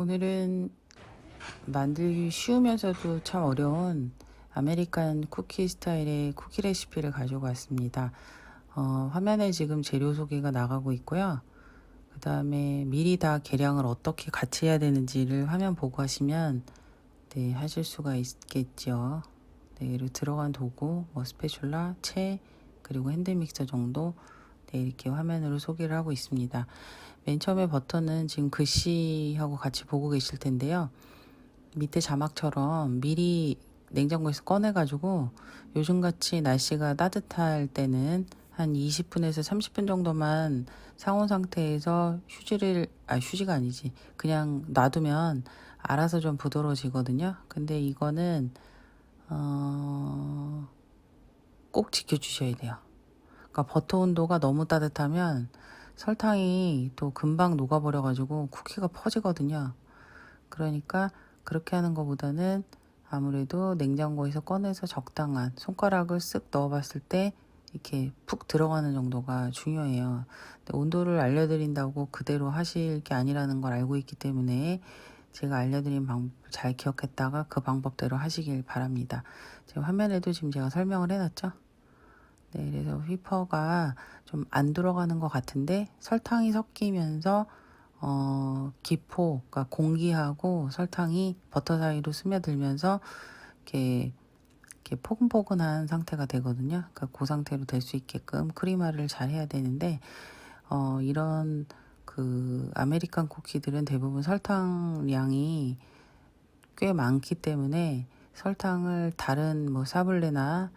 오늘은 만들기 쉬우면서도 참 어려운 아메리칸 쿠키 스타일의 쿠키 레시피를 가지고 왔습니다. 어, 화면에 지금 재료 소개가 나가고 있고요. 그 다음에 미리 다 계량을 어떻게 같이 해야 되는지를 화면 보고 하시면 네, 하실 수가 있겠죠. 네, 들어간 도구, 뭐 스패츌라, 채, 그리고 핸드믹서 정도 네, 이렇게 화면으로 소개를 하고 있습니다. 맨 처음에 버터는 지금 글씨하고 같이 보고 계실 텐데요. 밑에 자막처럼 미리 냉장고에서 꺼내가지고 요즘같이 날씨가 따뜻할 때는 한 20분에서 30분 정도만 상온 상태에서 휴지를, 아, 휴지가 아니지. 그냥 놔두면 알아서 좀 부드러워지거든요. 근데 이거는, 어, 꼭 지켜주셔야 돼요. 그러니까 버터 온도가 너무 따뜻하면 설탕이 또 금방 녹아버려가지고 쿠키가 퍼지거든요. 그러니까 그렇게 하는 것보다는 아무래도 냉장고에서 꺼내서 적당한 손가락을 쓱 넣어봤을 때 이렇게 푹 들어가는 정도가 중요해요. 온도를 알려드린다고 그대로 하실 게 아니라는 걸 알고 있기 때문에 제가 알려드린 방법 잘 기억했다가 그 방법대로 하시길 바랍니다. 지금 화면에도 지금 제가 설명을 해놨죠? 네, 그래서 휘퍼가 좀 안 들어가는 것 같은데 설탕이 섞이면서 어, 기포, 그러니까 공기하고 설탕이 버터 사이로 스며들면서 이렇게 이렇게 포근포근한 상태가 되거든요. 그러니까 그 상태로 될 수 있게끔 크리마를 잘 해야 되는데 어, 이런 그 아메리칸 쿠키들은 대부분 설탕량이 꽤 많기 때문에 설탕을 다른 뭐 사블레나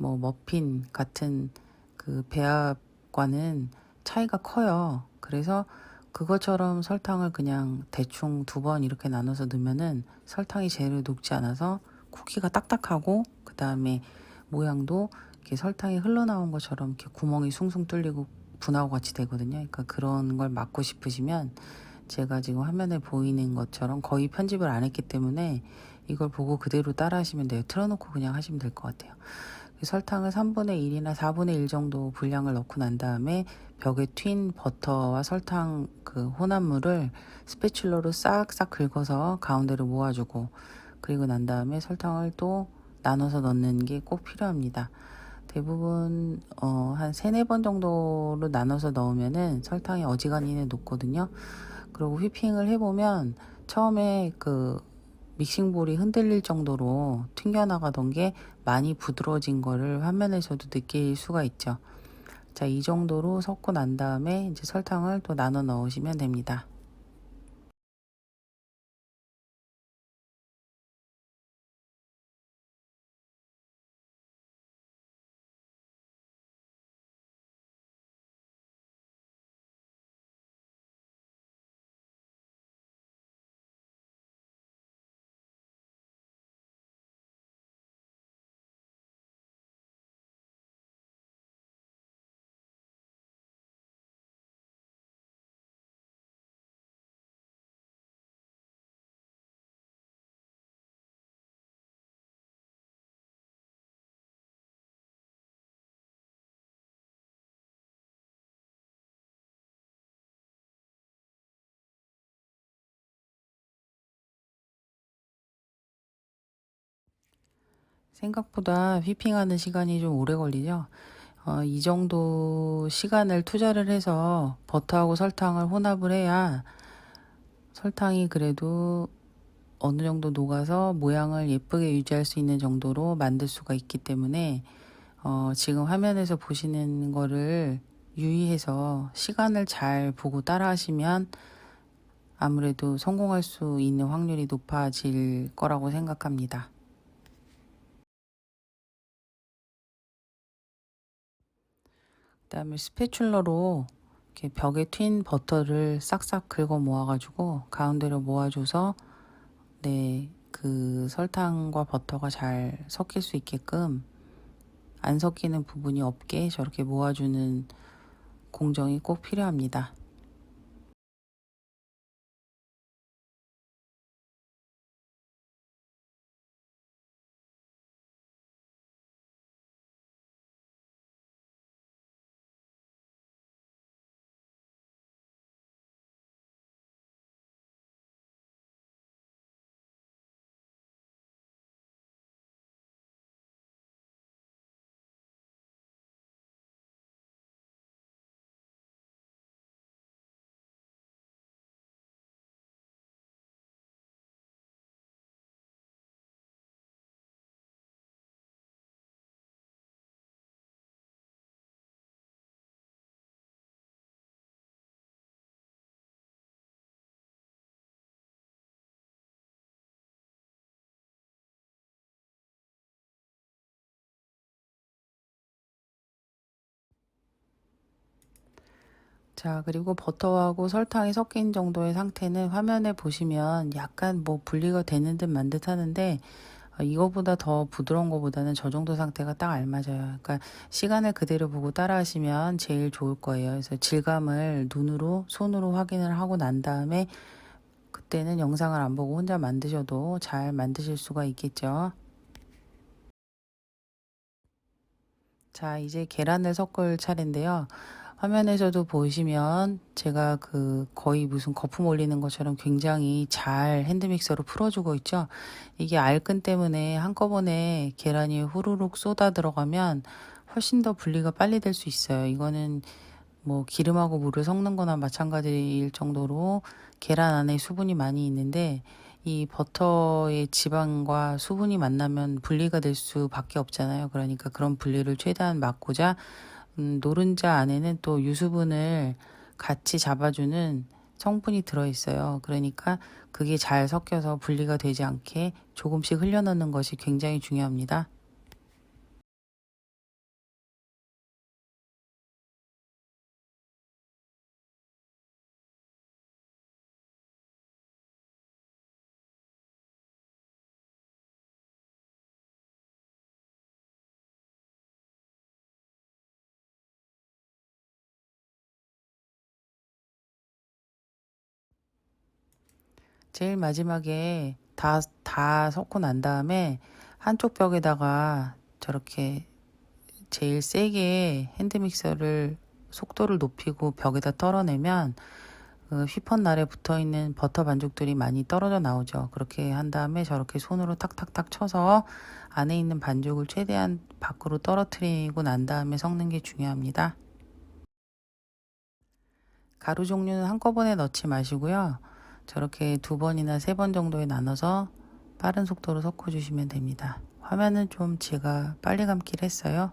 뭐 머핀 같은 그 배합과는 차이가 커요. 그래서 그것처럼 설탕을 그냥 대충 두 번 이렇게 나눠서 넣으면은 설탕이 제대로 녹지 않아서 쿠키가 딱딱하고 그 다음에 모양도 이렇게 설탕이 흘러나온 것처럼 이렇게 구멍이 숭숭 뚫리고 분하고 같이 되거든요. 그러니까 그런 걸 막고 싶으시면 제가 지금 화면에 보이는 것처럼 거의 편집을 안 했기 때문에 이걸 보고 그대로 따라 하시면 돼요. 틀어놓고 그냥 하시면 될 것 같아요. 설탕을 3분의 1이나 4분의 1 정도 분량을 넣고 난 다음에 벽에 튄 버터와 설탕 그 혼합물을 스패츌러로 싹싹 긁어서 가운데로 모아주고 그리고 난 다음에 설탕을 또 나눠서 넣는 게 꼭 필요합니다. 대부분 어, 한 세네 번 정도로 나눠서 넣으면은 설탕이 어지간히 녹거든요. 그리고 휘핑을 해보면 처음에 그 믹싱볼이 흔들릴 정도로 튕겨나가던 게 많이 부드러워진 거를 화면에서도 느낄 수가 있죠. 자, 이 정도로 섞고 난 다음에 이제 설탕을 또 나눠 넣으시면 됩니다. 생각보다 휘핑하는 시간이 좀 오래 걸리죠. 어, 이 정도 시간을 투자를 해서 버터하고 설탕을 혼합을 해야 설탕이 그래도 어느 정도 녹아서 모양을 예쁘게 유지할 수 있는 정도로 만들 수가 있기 때문에 어, 지금 화면에서 보시는 거를 유의해서 시간을 잘 보고 따라 하시면 아무래도 성공할 수 있는 확률이 높아질 거라고 생각합니다. 그다음에 스패츌러로 이렇게 벽에 튄 버터를 싹싹 긁어 모아가지고 가운데로 모아줘서 네, 그 설탕과 버터가 잘 섞일 수 있게끔 안 섞이는 부분이 없게 저렇게 모아주는 공정이 꼭 필요합니다. 자, 그리고 버터하고 설탕이 섞인 정도의 상태는 화면에 보시면 약간 뭐 분리가 되는 듯 만 듯 하는데 어, 이거보다 더 부드러운 것보다는 저 정도 상태가 딱 알맞아요. 그러니까 시간을 그대로 보고 따라 하시면 제일 좋을 거예요. 그래서 질감을 눈으로, 손으로 확인을 하고 난 다음에 그때는 영상을 안 보고 혼자 만드셔도 잘 만드실 수가 있겠죠. 자, 이제 계란을 섞을 차례인데요. 화면에서도 보시면 제가 그 거의 무슨 거품 올리는 것처럼 굉장히 잘 핸드믹서로 풀어주고 있죠. 이게 알끈 때문에 한꺼번에 계란이 후루룩 쏟아 들어가면 훨씬 더 분리가 빨리 될 수 있어요. 이거는 뭐 기름하고 물을 섞는 거나 마찬가지일 정도로 계란 안에 수분이 많이 있는데 이 버터의 지방과 수분이 만나면 분리가 될 수밖에 없잖아요. 그러니까 그런 분리를 최대한 막고자 음, 노른자 안에는 또 유수분을 같이 잡아주는 성분이 들어있어요. 그러니까 그게 잘 섞여서 분리가 되지 않게 조금씩 흘려넣는 것이 굉장히 중요합니다. 제일 마지막에 다, 다 섞고 난 다음에 한쪽 벽에다가 저렇게 제일 세게 핸드믹서를 속도를 높이고 벽에다 떨어내면 그 휘펀 날에 붙어 있는 버터 반죽들이 많이 떨어져 나오죠. 그렇게 한 다음에 저렇게 손으로 탁탁탁 쳐서 안에 있는 반죽을 최대한 밖으로 떨어뜨리고 난 다음에 섞는 게 중요합니다. 가루 종류는 한꺼번에 넣지 마시고요. 저렇게 두 번이나 세 번 정도에 나눠서 빠른 속도로 섞어주시면 됩니다. 화면은 좀 제가 빨리 감기를 했어요.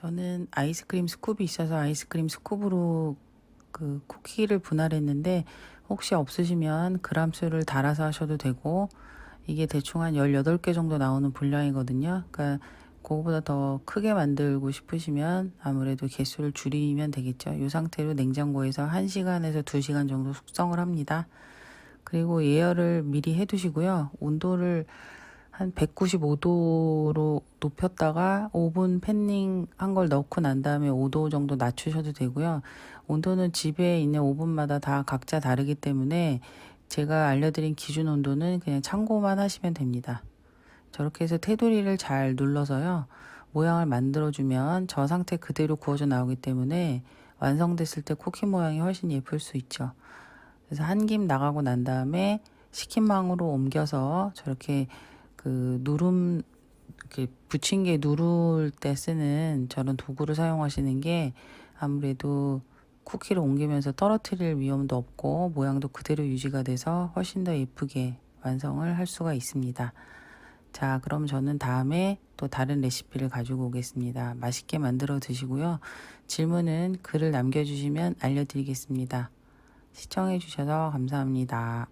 저는 아이스크림 스쿱이 있어서 아이스크림 스쿱으로 그 쿠키를 분할했는데 혹시 없으시면 그람수를 달아서 하셔도 되고 이게 대충 한 18개 정도 나오는 분량이거든요. 그러니까 그거보다 더 크게 만들고 싶으시면 아무래도 개수를 줄이면 되겠죠. 이 상태로 냉장고에서 1시간에서 2시간 정도 숙성을 합니다. 그리고 예열을 미리 해두시고요. 온도를 한 195도로 높였다가 오븐 팬닝 한 걸 넣고 난 다음에 5도 정도 낮추셔도 되고요. 온도는 집에 있는 오븐마다 다 각자 다르기 때문에 제가 알려드린 기준 온도는 그냥 참고만 하시면 됩니다. 저렇게 해서 테두리를 잘 눌러서요. 모양을 만들어주면 저 상태 그대로 구워져 나오기 때문에 완성됐을 때 쿠키 모양이 훨씬 예쁠 수 있죠. 그래서 한 김 나가고 난 다음에 식힌망으로 옮겨서 저렇게 그 누름 이렇게 붙인 게 누를 때 쓰는 저런 도구를 사용하시는 게 아무래도 쿠키를 옮기면서 떨어뜨릴 위험도 없고 모양도 그대로 유지가 돼서 훨씬 더 예쁘게 완성을 할 수가 있습니다. 자, 그럼 저는 다음에 또 다른 레시피를 가지고 오겠습니다. 맛있게 만들어 드시고요. 질문은 글을 남겨주시면 알려드리겠습니다. 시청해 주셔서 감사합니다.